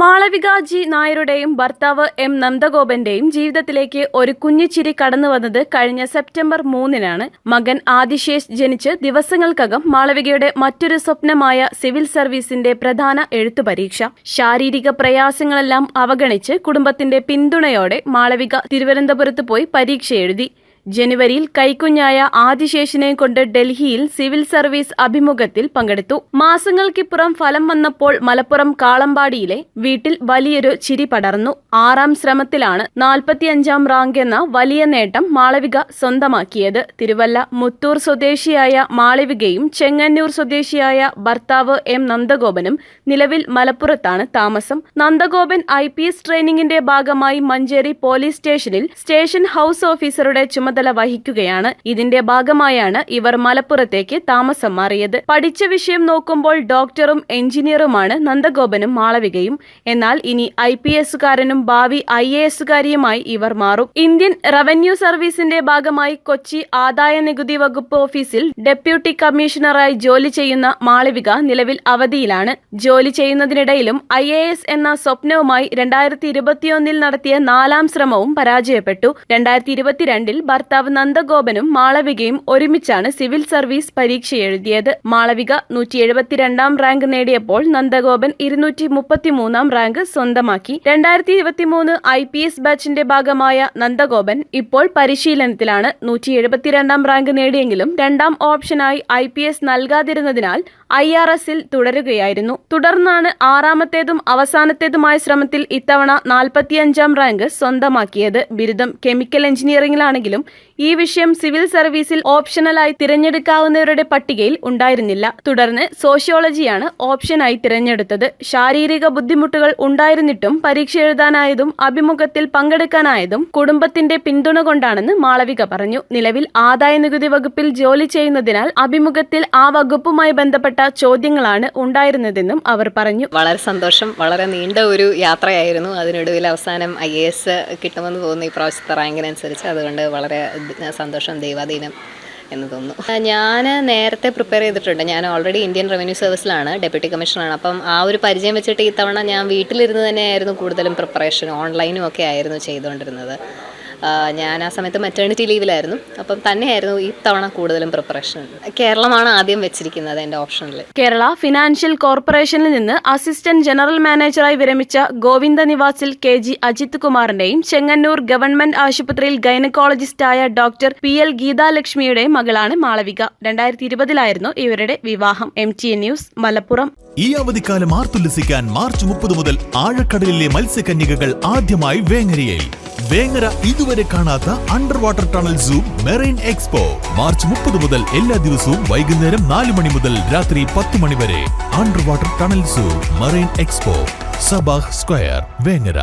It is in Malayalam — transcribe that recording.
മാളവിക ജി നായരുടെയും ഭർത്താവ് എം നന്ദഗോപന്റെയും ജീവിതത്തിലേക്ക് ഒരു കുഞ്ഞുചിരി കടന്നു വന്നത് കഴിഞ്ഞ സെപ്റ്റംബർ മൂന്നിനാണ്. മകൻ ആദിശേഷ് ജനിച്ച് ദിവസങ്ങൾക്കകം മാളവികയുടെ മറ്റൊരു സ്വപ്നമായ സിവിൽ സർവീസിന്റെ പ്രധാന എഴുത്തു പരീക്ഷ. ശാരീരിക പ്രയാസങ്ങളെല്ലാം അവഗണിച്ച് കുടുംബത്തിന്റെ പിന്തുണയോടെ മാളവിക തിരുവനന്തപുരത്ത് പോയി പരീക്ഷ എഴുതി ജനുവരിയിൽ കൈക്കുഞ്ഞായ ആദിശേഷനെ കൊണ്ട് ഡൽഹിയിൽ സിവിൽ സർവീസ് അഭിമുഖത്തിൽ പങ്കെടുത്തു. മാസങ്ങൾക്കിപ്പുറം ഫലം വന്നപ്പോൾ മലപ്പുറം കാളമ്പാടിയിലെ വീട്ടിൽ വലിയൊരു ചിരി പടർന്നു. ആറാം ശ്രമത്തിലാണ് നാൽപ്പത്തിയഞ്ചാം റാങ്ക് എന്ന വലിയ നേട്ടം മാളവിക സ്വന്തമാക്കിയത്. തിരുവല്ല മുത്തൂർ സ്വദേശിയായ മാളവികയും ചെങ്ങന്നൂർ സ്വദേശിയായ ഭർത്താവ് എം നന്ദഗോപനും നിലവിൽ മലപ്പുറത്താണ് താമസം. നന്ദഗോപൻ ഐ ട്രെയിനിങ്ങിന്റെ ഭാഗമായി മഞ്ചേരി പോലീസ് സ്റ്റേഷനിൽ സ്റ്റേഷൻ ഹൌസ് ഓഫീസറുടെ ചുമതല വഹിക്കുകയാണ്. ഇതിന്റെ ഭാഗമായാണ് ഇവർ മലപ്പുറത്തേക്ക് താമസം മാറിയത്. പഠിച്ച വിഷയം നോക്കുമ്പോൾ ഡോക്ടറും എഞ്ചിനീയറുമാണ് നന്ദഗോപനും മാളവികയും. എന്നാൽ ഇനി ഐ പി എസുകാരനും ഭാവി ഐ എ എസുകാരിയുമായി ഇവർ മാറും. ഇന്ത്യൻ റവന്യൂ സർവീസിന്റെ ഭാഗമായി കൊച്ചി ആദായ നികുതി വകുപ്പ് ഓഫീസിൽ ഡെപ്യൂട്ടി കമ്മീഷണറായി ജോലി ചെയ്യുന്ന മാളവിക നിലവിൽ അവധിയിലാണ്. ജോലി ചെയ്യുന്നതിനിടയിലും ഐ എ എസ് എന്ന സ്വപ്നവുമായി രണ്ടായിരത്തി ഇരുപത്തിയൊന്നിൽ നടത്തിയ നാലാം ശ്രമവും പരാജയപ്പെട്ടു. രണ്ടായിരത്തി ഇരുപത്തിരണ്ടിൽ ഭർത്താവ് നന്ദഗോപനും മാളവികയും ഒരുമിച്ചാണ് സിവിൽ സർവീസ് പരീക്ഷ എഴുതിയത്. മാളവിക നൂറ്റി എഴുപത്തിരണ്ടാം റാങ്ക് നേടിയപ്പോൾ നന്ദഗോപൻ ഇരുന്നൂറ്റി മുപ്പത്തിമൂന്നാം റാങ്ക് സ്വന്തമാക്കി. രണ്ടായിരത്തി ഇരുപത്തിമൂന്ന് ഐ പി എസ് ബാച്ചിന്റെ ഭാഗമായ നന്ദഗോപൻ ഇപ്പോൾ പരിശീലനത്തിലാണ്. നൂറ്റി എഴുപത്തിരണ്ടാം റാങ്ക് നേടിയെങ്കിലും രണ്ടാം ഓപ്ഷനായി ഐ പി എസ് നൽകാതിരുന്നതിനാൽ ഐ ആർ എസിൽ തുടരുകയായിരുന്നു. തുടർന്നാണ് ആറാമത്തേതും അവസാനത്തേതുമായ ശ്രമത്തിൽ ഇത്തവണ നാൽപ്പത്തിയഞ്ചാം റാങ്ക് സ്വന്തമാക്കിയത്. ബിരുദം കെമിക്കൽ എഞ്ചിനീയറിംഗിലാണെങ്കിലും ഈ വിഷയം സിവിൽ സർവീസിൽ ഓപ്ഷണലായി തിരഞ്ഞെടുക്കാവുന്നവരുടെ പട്ടികയിൽ ഉണ്ടായിരുന്നില്ല. തുടർന്ന് സോഷ്യോളജിയാണ് ഓപ്ഷനായി തിരഞ്ഞെടുത്തത്. ശാരീരിക ബുദ്ധിമുട്ടുകൾ ഉണ്ടായിരുന്നിട്ടും പരീക്ഷ എഴുതാനായതും അഭിമുഖത്തിൽ പങ്കെടുക്കാനായതും കുടുംബത്തിന്റെ പിന്തുണ കൊണ്ടാണെന്ന് മാളവിക പറഞ്ഞു. നിലവിൽ ആദായ നികുതി വകുപ്പിൽ ജോലി ചെയ്യുന്നതിനാൽ അഭിമുഖത്തിൽ ആ വകുപ്പുമായി ബന്ധപ്പെട്ട ചോദ്യങ്ങളാണ് ഉണ്ടായിരുന്നതെന്നും അവർ പറഞ്ഞു. വളരെ സന്തോഷം. വളരെ നീണ്ട ഒരു യാത്രയായിരുന്നു. അതിനൊടുവിൽ അവസാനം ഐ എ എസ് കിട്ടുമെന്ന് തോന്നുന്നു. ഈ പ്രാവശ്യത്തെ റാങ്കിനനുസരിച്ച്. അതുകൊണ്ട് വളരെ സന്തോഷം ദൈവാധീനം എന്ന് തോന്നുന്നു. ഞാൻ നേരത്തെ പ്രിപ്പയർ ചെയ്തിട്ടുണ്ട്. ഞാൻ ഓൾറെഡി ഇന്ത്യൻ റവന്യൂ സർവീസിലാണ് ഡെപ്യൂട്ടി കമ്മീഷണറാണ് അപ്പം ആ ഒരു പരിചയം വെച്ചിട്ട് ഇത്തവണ ഞാൻ വീട്ടിലിരുന്ന് തന്നെയായിരുന്നു കൂടുതലും പ്രിപ്പറേഷൻ ഓൺലൈനും ഒക്കെ ആയിരുന്നു ചെയ്തുകൊണ്ടിരുന്നത്. ഞാൻ ആ സമയത്ത് മെറ്റേണിറ്റി ലീവിലായിരുന്നു അപ്പം തന്നെയായിരുന്നു ഇത്തവണ കൂടുതലും പ്രിപ്പറേഷൻ കേരളമാണ് ആദ്യം വെച്ചിരിക്കുന്നത് എന്റെ ഓപ്ഷനിൽ കേരള ഫിനാൻഷ്യൽ കോർപ്പറേഷനിൽ നിന്ന് അസിസ്റ്റന്റ് ജനറൽ മാനേജറായി വിരമിച്ച ഗോവിന്ദ നിവാസിൽ കെ ജി അജിത് കുമാറിന്റെയും ചെങ്ങന്നൂർ ഗവൺമെന്റ് ആശുപത്രിയിൽ ഗൈനക്കോളജിസ്റ്റായ ഡോക്ടർ പി എൽ ഗീതാലക്ഷ്മിയുടെയും മകളാണ് മാളവിക. രണ്ടായിരത്തി ഇരുപതിലായിരുന്നു ഇവരുടെ വിവാഹം. M T A news Malappuram. ഈ അവധിക്കാലം ആർത്തുല്ലസിക്കാൻ മാർച്ച് മുപ്പത് മുതൽ ആഴക്കടലിലെ മത്സ്യകന്യകകൾ ആദ്യമായി വേങ്ങരയിൽ. വേങ്ങര ഇതുവരെ കാണാത്ത under water tunnel zoo marine expo March മുപ്പത് മുതൽ എല്ലാ ദിവസവും വൈകുന്നേരം നാല് മണി മുതൽ രാത്രി പത്ത് മണി വരെ under water tunnel zoo marine expo Sabah square Vengara.